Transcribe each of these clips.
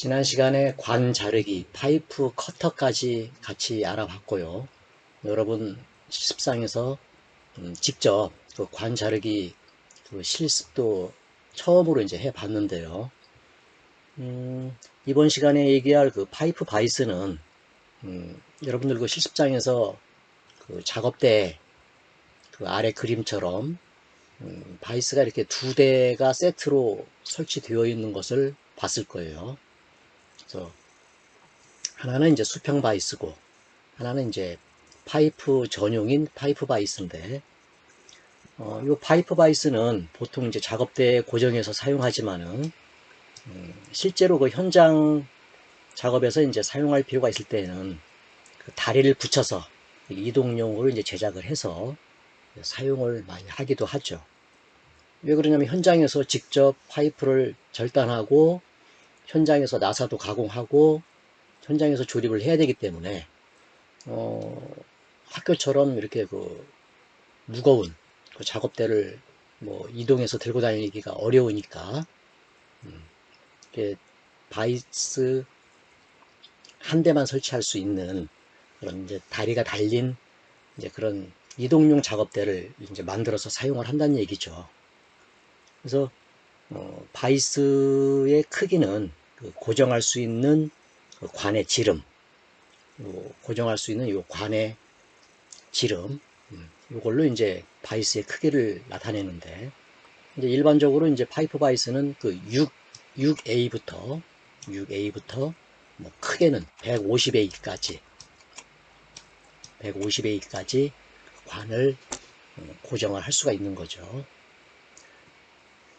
지난 시간에 관 자르기, 파이프 커터까지 같이 알아봤고요. 여러분 실습상에서 음, 직접 그 관 자르기 그 실습도 처음으로 이제 해봤는데요. 음, 이번 시간에 얘기할 그 파이프 바이스는 음, 여러분들 그 실습장에서 그 작업대 그 아래 그림처럼 음, 바이스가 이렇게 두 대가 세트로 설치되어 있는 것을 봤을 거예요. 그래서 하나는 이제 수평 바이스고 하나는 이제 파이프 전용인 파이프 바이스인데 어, 이 파이프 바이스는 보통 이제 작업대에 고정해서 사용하지만은 음, 실제로 그 현장 작업에서 이제 사용할 필요가 있을 때는 그 다리를 붙여서 이동용으로 이제 제작을 해서 사용을 많이 하기도 하죠. 왜 그러냐면 현장에서 직접 파이프를 절단하고 현장에서 나사도 가공하고 현장에서 조립을 해야 되기 때문에 어, 학교처럼 이렇게 그 무거운 그 작업대를 뭐 이동해서 들고 다니기가 어려우니까 음, 이렇게 바이스 한 대만 설치할 수 있는 그런 이제 다리가 달린 이제 그런 이동용 작업대를 이제 만들어서 사용을 한다는 얘기죠. 그래서 어, 바이스의 크기는 그 고정할 수 있는 그 관의 지름, 고정할 수 있는 이 관의 지름, 음, 이걸로 이제 바이스의 크기를 나타내는데 이제 일반적으로 이제 파이프 바이스는 그 6, 6A부터 6A부터 뭐 크게는 150A까지 150A까지 관을 어, 고정을 할 수가 있는 거죠.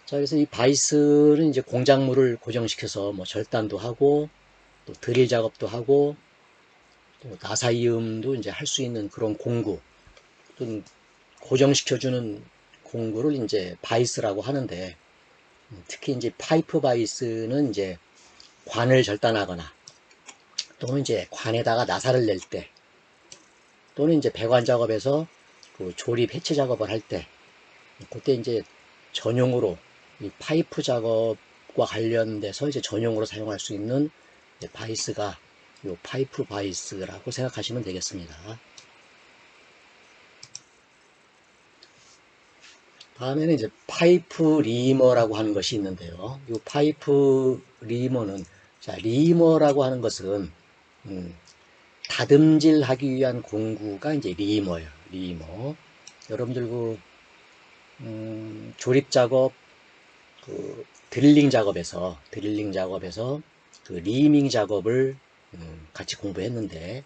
자, 그래서 이 바이스는 이제 공작물을 고정시켜서 뭐 절단도 하고 또 드릴 작업도 하고 또 나사이음도 이제 할 수 있는 그런 공구 또는 고정시켜주는 공구를 이제 바이스라고 하는데 특히 이제 파이프 바이스는 이제 관을 절단하거나 또는 이제 관에다가 나사를 낼 때 또는 이제 배관 작업에서 그 조립 해체 작업을 할 때 그때 이제 전용으로 이 파이프 작업과 관련돼서 이제 전용으로 사용할 수 있는 바이스가 요 파이프 바이스라고 생각하시면 되겠습니다. 다음에는 이제 파이프 리머라고 하는 것이 있는데요. 이 파이프 리머는 자 리머라고 하는 것은 음, 다듬질하기 위한 공구가 이제 리머예요. 리머. 여러분들 그 음, 조립 작업, 그 드릴링 작업에서 드릴링 작업에서 그 리밍 작업을 음, 같이 공부했는데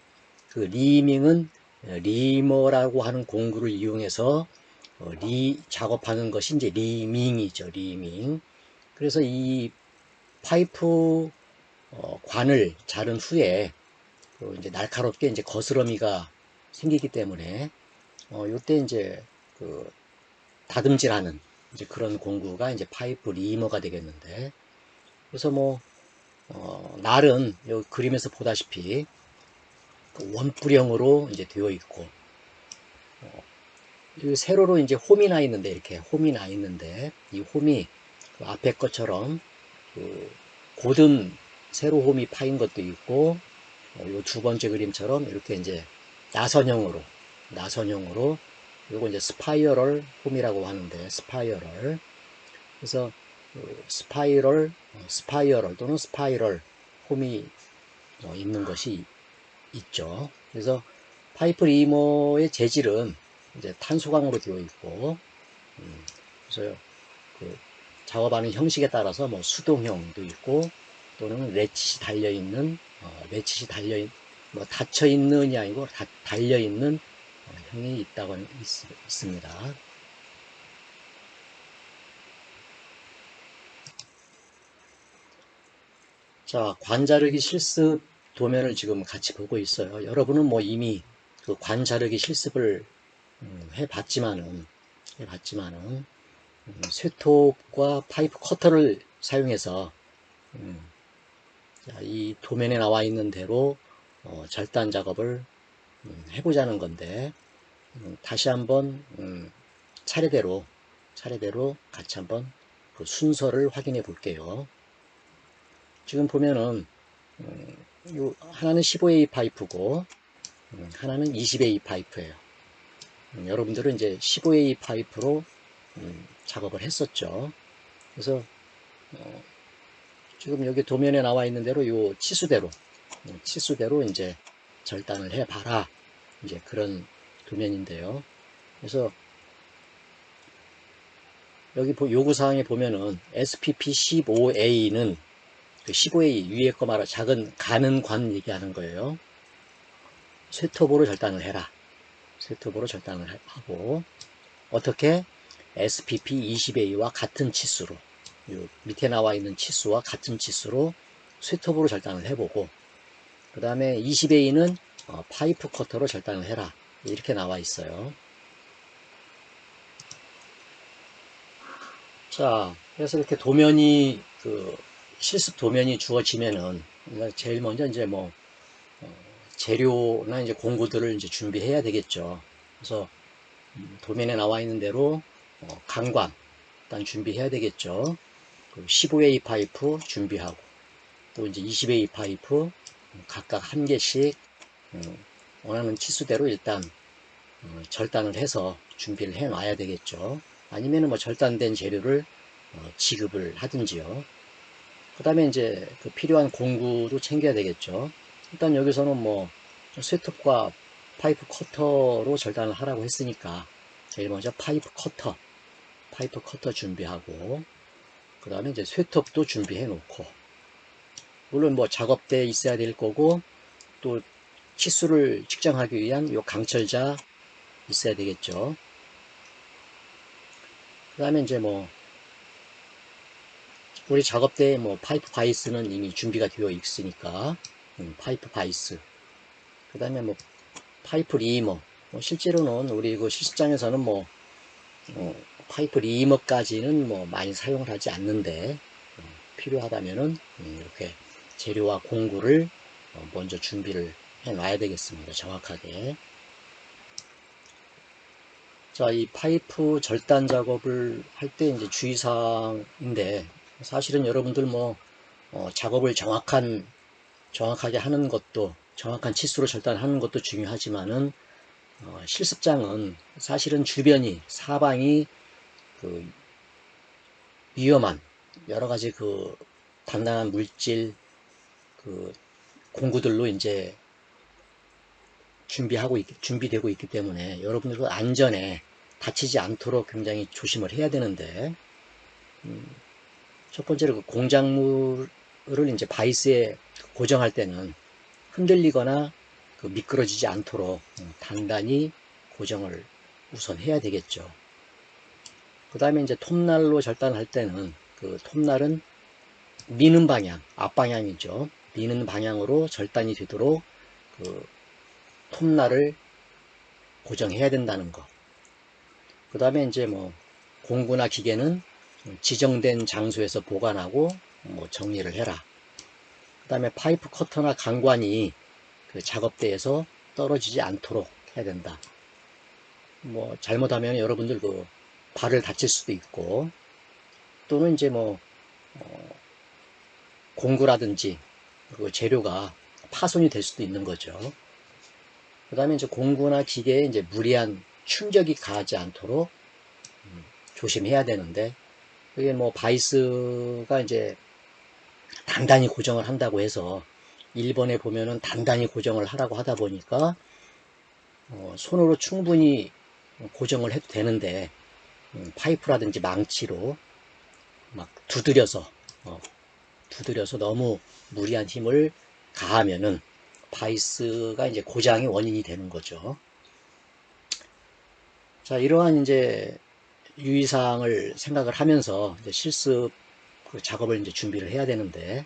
그 리밍은 리머라고 하는 공구를 이용해서 어, 리 작업하는 것이 이제 리밍이죠. 리밍. 그래서 이 파이프 어, 관을 자른 후에 그 이제 날카롭게 이제 거스러미가 생기기 때문에 어, 요때 이제 그 다듬질하는 이제 그런 공구가 이제 파이프 리머가 되겠는데. 그래서 뭐 어, 날은 여기 그림에서 보다시피 그 원뿔형으로 이제 되어 있고 어, 세로로 이제 홈이 나 있는데 이렇게 홈이 나 있는데 이 홈이 그 앞에 것처럼 그 고든 세로 홈이 파인 것도 있고 어, 이두 번째 그림처럼 이렇게 이제 나선형으로 나선형으로 이거 이제 스파이럴 홈이라고 하는데 스파이럴 그래서 그 스파이럴 어, 스파이럴 또는 스파이럴 홈이 어, 있는 것이 있죠. 그래서 파이프 리머의 재질은 이제 탄소광으로 되어 있고 음, 그래서 그 작업하는 형식에 따라서 뭐 수동형도 있고 또는 레치시 달려 있는 어, 레치시 달려 있, 뭐 닫혀 있는이 아니고 다, 달려 있는 어, 형이 있다고 있, 있습니다. 자, 관자르기 실습 도면을 지금 같이 보고 있어요. 여러분은 뭐 이미 그 관자르기 실습을 음, 해봤지만은 해봤지만은 음, 쇠톱과 파이프 커터를 사용해서 음, 이 도면에 나와 있는 대로 어, 절단 작업을 해보자는 건데 다시 한번 차례대로 차례대로 같이 한번 그 순서를 확인해 볼게요. 지금 보면은 음, 요 하나는 15A 파이프고 음, 하나는 20A 파이프예요. 음, 여러분들은 이제 15A 파이프로 음, 작업을 했었죠. 그래서 어, 지금 여기 도면에 나와 있는 대로 요 치수대로 음, 치수대로 이제 절단을 해봐라 이제 그런 도면인데요. 그래서 여기 보- 요구사항에 보면은 SPP15A는 그 15A 위에 거 말아 작은 가는 관 얘기하는 거예요. 쇠톱으로 절단을 해라. 쇠톱으로 절단을 하- 하고 어떻게 SPP20A와 같은 치수로 요 밑에 나와 있는 치수와 같은 치수로 쇠톱으로 절단을 해보고 그 다음에 20A는 어, 파이프 커터로 절단을 해라 이렇게 나와 있어요. 자, 그래서 이렇게 도면이 그 실습 도면이 주어지면은 제일 먼저 이제 뭐 어, 재료나 이제 공구들을 이제 준비해야 되겠죠. 그래서 음, 도면에 나와 있는 대로 어, 강관 일단 준비해야 되겠죠. 15A 파이프 준비하고 또 이제 20A 파이프 음, 각각 한 개씩 음, 원하는 치수대로 일단 어, 절단을 해서 준비를 해 놔야 되겠죠. 아니면은 뭐 절단된 재료를 어, 지급을 하든지요. 그 다음에 이제 그 필요한 공구도 챙겨야 되겠죠. 일단 여기서는 뭐 쇠톱과 파이프 커터로 절단을 하라고 했으니까 제일 먼저 파이프 커터, 파이프 커터 준비하고 그 다음에 이제 쇠톱도 준비해 놓고 물론 뭐 작업대에 있어야 될 거고 또 치수를 측정하기 위한 요 강철자 있어야 되겠죠. 그 다음에 이제 뭐 우리 작업대에 뭐 파이프 바이스는 이미 준비가 되어 있으니까 음, 파이프 바이스 그 다음에 뭐 파이프 리머 뭐 실제로는 우리 그 실습장에서는 뭐 어, 파이프 리머까지는 뭐 많이 사용을 하지 않는데 어, 필요하다면은 음, 이렇게 재료와 공구를 어, 먼저 준비를 해 놔야 되겠습니다 정확하게. 자, 이 파이프 절단 작업을 할 때 이제 주의사항인데 사실은 여러분들 뭐 어, 작업을 정확한 정확하게 하는 것도 정확한 치수로 절단하는 것도 중요하지만은 어, 실습장은 사실은 주변이 사방이 그 위험한 여러 가지 그 단단한 물질 그 공구들로 이제 준비하고 있, 준비되고 있기 때문에 여러분들 그 안전에 다치지 않도록 굉장히 조심을 해야 되는데 음, 첫 번째로 그 공작물을 이제 바이스에 고정할 때는 흔들리거나 그 미끄러지지 않도록 음, 단단히 고정을 우선 해야 되겠죠. 그 다음에 이제 톱날로 절단할 때는 그 톱날은 미는 방향, 앞방향이죠. 미는 방향으로 절단이 되도록 그 톱날을 고정해야 된다는 거. 그 다음에 이제 뭐 공구나 기계는 지정된 장소에서 보관하고 뭐 정리를 해라. 그 다음에 파이프 커터나 강관이 그 작업대에서 떨어지지 않도록 해야 된다. 뭐 잘못하면 여러분들 그 발을 다칠 수도 있고 또는 이제 뭐 어, 공구라든지 그 재료가 파손이 될 수도 있는 거죠. 그 다음에 이제 공구나 기계에 이제 무리한 충격이 가하지 않도록 음, 조심해야 되는데 그게 뭐 바이스가 이제 단단히 고정을 한다고 해서 일본에 보면은 단단히 고정을 하라고 하다 보니까 어, 손으로 충분히 고정을 해도 되는데 음, 파이프라든지 망치로 막 두드려서 어, 두드려서 너무 무리한 힘을 가하면은 바이스가 이제 고장의 원인이 되는 거죠. 자, 이러한 이제 유의사항을 생각을 하면서 이제 실습 그 작업을 이제 준비를 해야 되는데,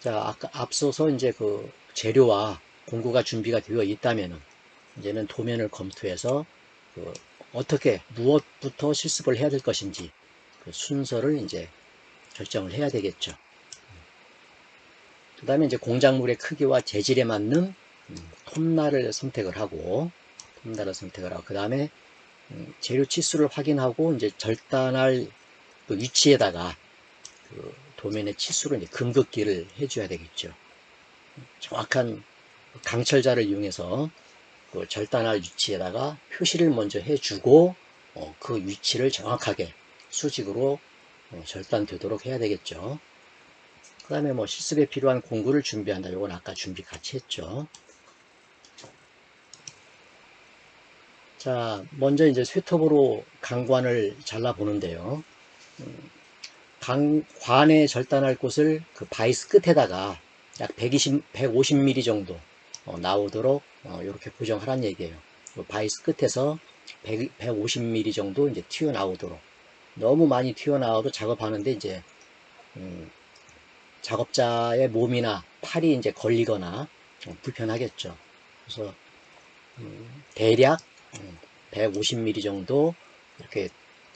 자, 아까 앞서서 이제 그 재료와 공구가 준비가 되어 있다면은, 이제는 도면을 검토해서 그 어떻게, 무엇부터 실습을 해야 될 것인지 그 순서를 이제 결정을 해야 되겠죠. 그 다음에 이제 공작물의 크기와 재질에 맞는 음, 톱날을 선택을 하고 톱날을 선택을 하고 그 다음에 음, 재료 치수를 확인하고 이제 절단할 그 위치에다가 그 도면의 치수로 이제 금긋기를 해줘야 되겠죠. 정확한 강철자를 이용해서 그 절단할 위치에다가 표시를 먼저 해주고 어, 그 위치를 정확하게 수직으로 어, 절단되도록 해야 되겠죠. 그 다음에 뭐 실습에 필요한 공구를 준비한다. 요건 아까 준비 같이 했죠. 자, 먼저 이제 쇠톱으로 강관을 잘라 보는데요. 음, 강, 관에 절단할 곳을 그 바이스 끝에다가 약 120, 150mm 정도 어, 나오도록 어, 이렇게 고정하란 얘기예요. 그 바이스 끝에서 100, 150mm 정도 이제 튀어나오도록 너무 많이 튀어나와도 작업하는데 이제 음, 작업자의 몸이나 팔이 이제 걸리거나 어, 불편하겠죠. 그래서 음, 대략 150mm 정도 이렇게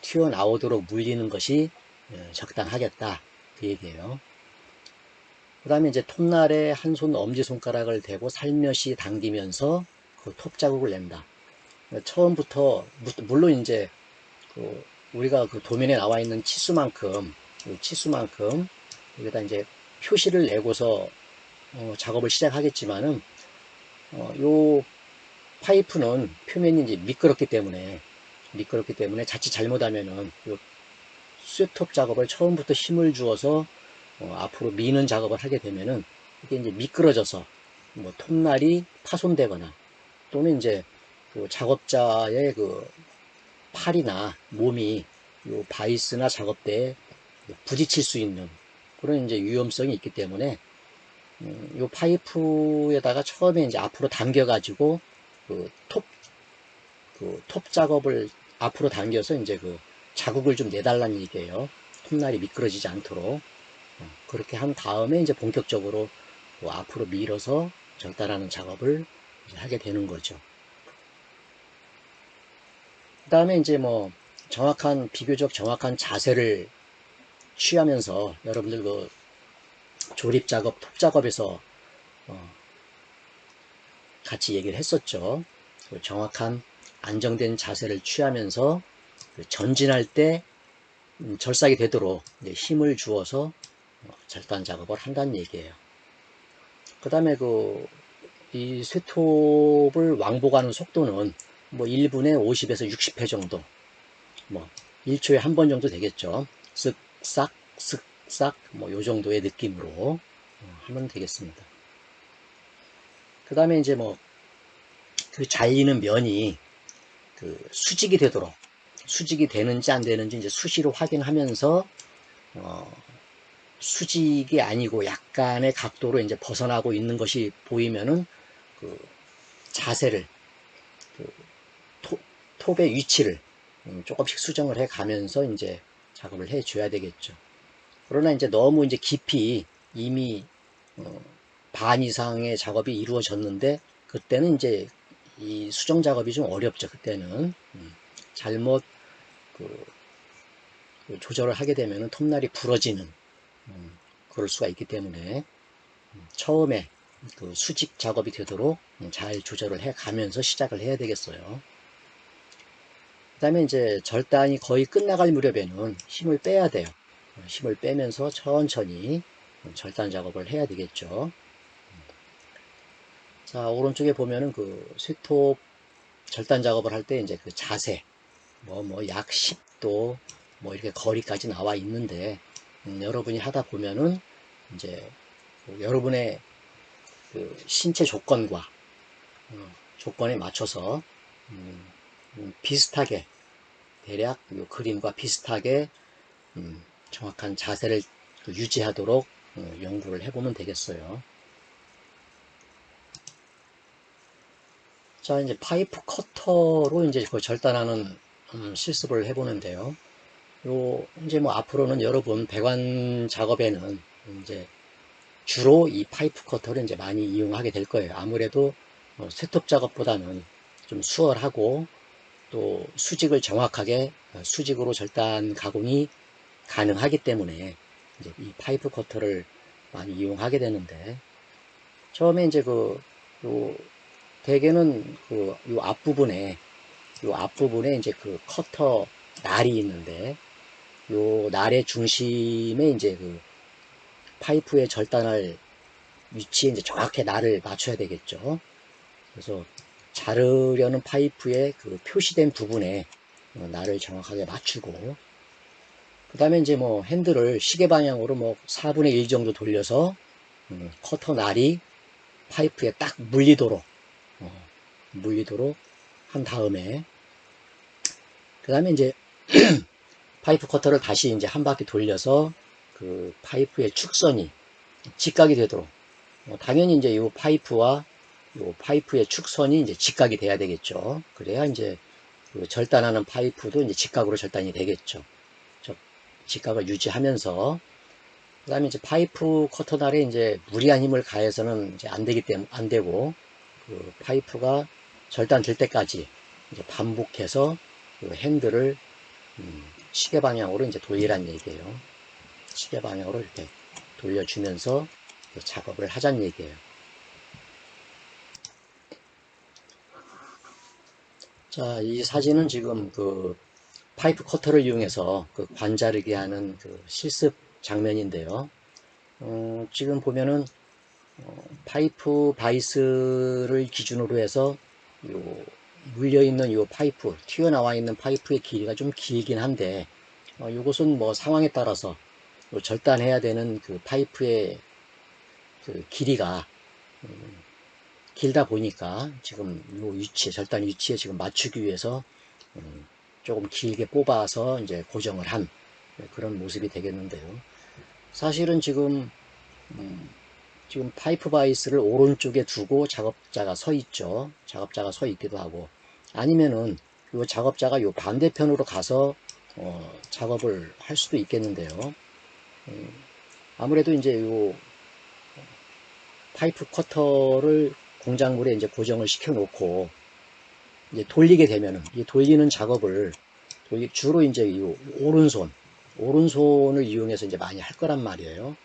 튀어나오도록 물리는 것이 어, 적당하겠다 그 얘기예요. 그 다음에 이제 톱날에 한 손 엄지손가락을 대고 살며시 당기면서 그 톱 자국을 낸다. 처음부터 물론 이제 그 우리가 그 도면에 나와 있는 치수만큼 치수만큼 여기다 이제 표시를 내고서 어, 작업을 시작하겠지만은 어, 요 파이프는 표면이 이제 미끄럽기 때문에 미끄럽기 때문에 자칫 잘못하면은 요 쇠톱 작업을 처음부터 힘을 주어서 어, 앞으로 미는 작업을 하게 되면은 이게 이제 미끄러져서 뭐 톱날이 파손되거나 또는 이제 그 작업자의 그 팔이나 몸이 요 바이스나 작업대에 부딪힐 수 있는 그런 이제 위험성이 있기 때문에 음, 요 파이프에다가 처음에 이제 앞으로 당겨 가지고 그 톱, 그 톱 작업을 앞으로 당겨서 이제 그 자국을 좀 내달라는 얘기예요. 톱날이 미끄러지지 않도록. 어, 그렇게 한 다음에 이제 본격적으로 그 앞으로 밀어서 절단하는 작업을 하게 되는 거죠. 그 다음에 이제 뭐 정확한, 비교적 정확한 자세를 취하면서 여러분들 그 조립 작업, 톱 작업에서 어 같이 얘기를 했었죠. 그 정확한 안정된 자세를 취하면서 그 전진할 때 음, 절삭이 되도록 힘을 주어서 어, 절단 작업을 한다는 얘기예요. 그 다음에 그 이 쇠톱을 왕복하는 속도는 뭐 1분에 50에서 60회 정도 뭐 1초에 한 번 정도 되겠죠. 쓱 싹 쓱싹 뭐 요 정도의 느낌으로 어, 하면 되겠습니다. 그 다음에 이제 뭐 그 잘리는 면이 그 수직이 되도록 수직이 되는지 안 되는지 이제 수시로 확인하면서 어 수직이 아니고 약간의 각도로 이제 벗어나고 있는 것이 보이면은 그 자세를 그 톱, 톱의 위치를 음, 조금씩 수정을 해 가면서 이제 작업을 해 줘야 되겠죠. 그러나 이제 너무 이제 깊이 이미 어, 반 이상의 작업이 이루어졌는데 그때는 이제 이 수정 작업이 좀 어렵죠. 그때는 음, 잘못 그, 그 조절을 하게 되면 톱날이 부러지는 음, 그럴 수가 있기 때문에 음, 처음에 그 수직 작업이 되도록 잘 조절을 해 가면서 시작을 해야 되겠어요. 그 다음에 이제 절단이 거의 끝나갈 무렵에는 힘을 빼야 돼요. 힘을 빼면서 천천히 절단 작업을 해야 되겠죠. 자, 오른쪽에 보면은 그 쇠톱 절단 작업을 할 때 이제 그 자세, 뭐, 뭐, 약 10도, 뭐, 이렇게 거리까지 나와 있는데, 음, 여러분이 하다 보면은 이제 그 여러분의 그 신체 조건과 어, 조건에 맞춰서 음, 음, 비슷하게 대략 이 그림과 비슷하게 음, 정확한 자세를 유지하도록 어, 연구를 해보면 되겠어요. 자, 이제 파이프 커터로 이제 그 절단하는 음, 실습을 해보는데요. 요, 이제 뭐 앞으로는 여러분 배관 작업에는 이제 주로 이 파이프 커터를 이제 많이 이용하게 될 거예요. 아무래도 어, 쇠톱 작업보다는 좀 수월하고 또 수직을 정확하게 어, 수직으로 절단 가공이 가능하기 때문에 이제 이 파이프 커터를 많이 이용하게 되는데 처음에 이제 그 요, 대개는 그 요 앞부분에 요 앞부분에 이제 그 커터 날이 있는데 요 날의 중심에 이제 그 파이프에 절단할 위치에 이제 정확히 날을 맞춰야 되겠죠. 그래서 자르려는 파이프의 그 표시된 부분에 어, 날을 정확하게 맞추고 그 다음에 이제 뭐 핸들을 시계 방향으로 뭐 4분의 1 정도 돌려서 음, 커터 날이 파이프에 딱 물리도록 어, 물리도록 한 다음에 그 다음에 이제 파이프 커터를 다시 이제 한 바퀴 돌려서 그 파이프의 축선이 직각이 되도록 어, 당연히 이제 이 파이프와 요 파이프의 축선이 이제 직각이 돼야 되겠죠. 그래야 이제 그 절단하는 파이프도 이제 직각으로 절단이 되겠죠. 저 직각을 유지하면서 그 다음에 이제 파이프 커터날에 이제 무리한 힘을 가해서는 이제 안 되기 때문에 안 되고 그 파이프가 절단될 때까지 이제 반복해서 그 핸들을 음, 시계 방향으로 이제 돌리란 얘기예요. 시계 방향으로 이렇게 돌려주면서 그 작업을 하자는 얘기예요. 자, 이 사진은 지금 그 파이프 커터를 이용해서 그 관자르기 하는 그 실습 장면인데요. 어, 지금 보면은 어, 파이프 바이스를 기준으로 해서 요 물려 있는 요 파이프 튀어나와 있는 파이프의 길이가 좀 길긴 한데 어, 요것은 뭐 상황에 따라서 요 절단해야 되는 그 파이프의 그 길이가 음, 길다 보니까 지금 요 위치에 절단 위치에 지금 맞추기 위해서 음, 조금 길게 뽑아서 이제 고정을 한 그런 모습이 되겠는데요. 사실은 지금 음, 지금 파이프 바이스를 오른쪽에 두고 작업자가 서 있죠. 작업자가 서 있기도 하고 아니면은 요 작업자가 요 반대편으로 가서 어, 작업을 할 수도 있겠는데요. 음, 아무래도 이제 요 파이프 커터를 공작물에 이제 고정을 시켜 놓고 이제 돌리게 되면은 이 돌리는 작업을 주로 이제 이 오른손 오른손을 이용해서 이제 많이 할 거란 말이에요.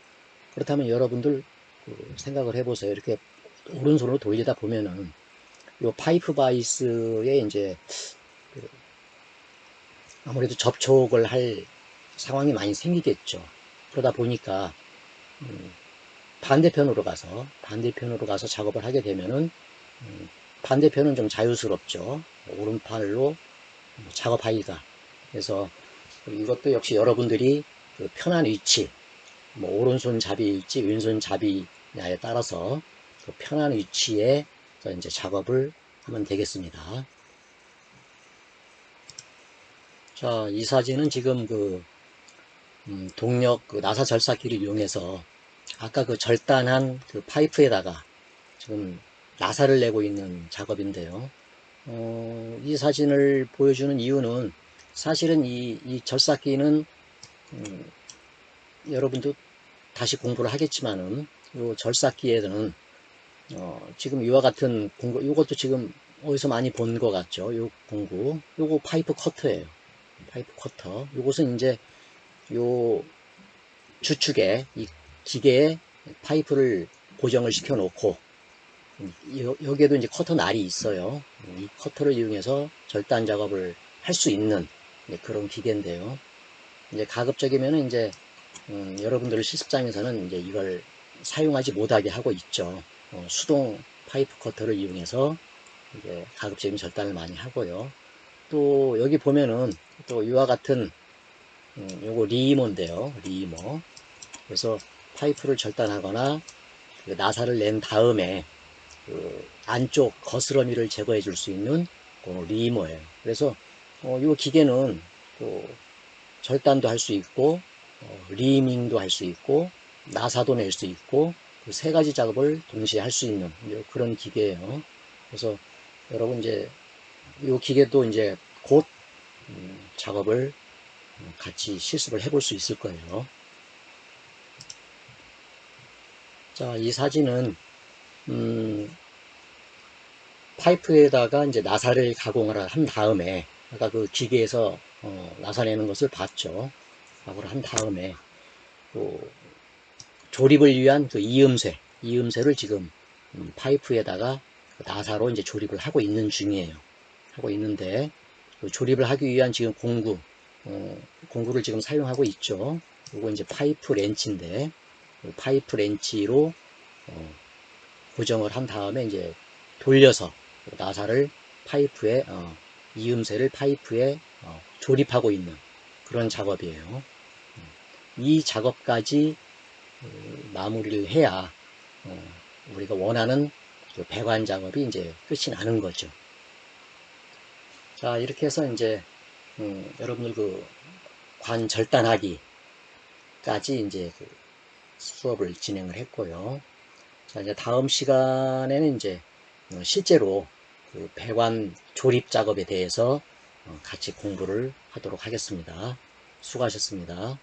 그렇다면 여러분들 그 생각을 해보세요. 이렇게 오른손으로 돌리다 보면은 요 파이프 바이스에 이제 그 아무래도 접촉을 할 상황이 많이 생기겠죠. 그러다 보니까 음 반대편으로 가서 반대편으로 가서 작업을 하게 되면은 음 반대편은 좀 자유스럽죠. 오른팔로 작업하기가 그래서 이것도 역시 여러분들이 그 편한 위치 뭐 오른손 잡이일지 왼손 잡이냐에 따라서 그 편한 위치에 이제 작업을 하면 되겠습니다. 자, 이 사진은 지금 그 음, 동력 그 나사 절삭기를 이용해서 아까 그 절단한 그 파이프에다가 지금 나사를 내고 있는 작업인데요. 어, 이 사진을 보여주는 이유는 사실은 이, 이 절삭기는 음, 여러분도 다시 공부를 하겠지만은 이 절삭기에는 어, 지금 이와 같은 공구 이것도 지금 어디서 많이 본 것 같죠? 이 공구. 요거 파이프 커터예요. 파이프 커터. 요것은 이제 요 주축에 이 기계에 파이프를 고정을 시켜 놓고 여기에도 이제 커터 날이 있어요 이 커터를 이용해서 절단 작업을 할 수 있는 그런 기계인데요 이제 가급적이면 이제 음, 여러분들 실습장에서는 이제 이걸 사용하지 못하게 하고 있죠. 어, 수동 파이프 커터를 이용해서 이제 가급적인 절단을 많이 하고요. 또 여기 보면은 또 이와 같은 음, 요거 리모인데요. 리모. 그래서 파이프를 절단하거나 그 나사를 낸 다음에 그 안쪽 거스러미를 제거해 줄 수 있는 그 리모예요. 그래서 어, 이 기계는 또 절단도 할 수 있고 어, 리밍도 할 수 있고 나사도 낼 수 있고 그 세 가지 작업을 동시에 할 수 있는 그런 기계예요. 그래서 여러분 이제 이 기계도 이제 곧 음, 작업을 같이 실습을 해볼 수 있을 거예요. 자, 이 사진은 음, 파이프에다가 이제 나사를 가공을 한 다음에 아까 그 기계에서 어, 나사내는 것을 봤죠. 작업을 한 다음에 그 조립을 위한 그 이음새, 이음새를 지금 음, 파이프에다가 그 나사로 이제 조립을 하고 있는 중이에요. 하고 있는데 그 조립을 하기 위한 지금 공구, 어, 공구를 지금 사용하고 있죠. 이거 이제 파이프 렌치인데 그 파이프 렌치로 어, 고정을 한 다음에 이제 돌려서 나사를 파이프에 어, 이음새를 파이프에 어, 조립하고 있는 그런 작업이에요. 이 작업까지 어, 마무리를 해야 어, 우리가 원하는 그 배관 작업이 이제 끝이 나는 거죠. 자 이렇게 해서 이제 음, 여러분들 그 관 절단하기까지 이제 그 수업을 진행을 했고요. 자 이제 다음 시간에는 이제 어, 실제로 그 배관 조립 작업에 대해서 어, 같이 공부를 하도록 하겠습니다. 수고하셨습니다.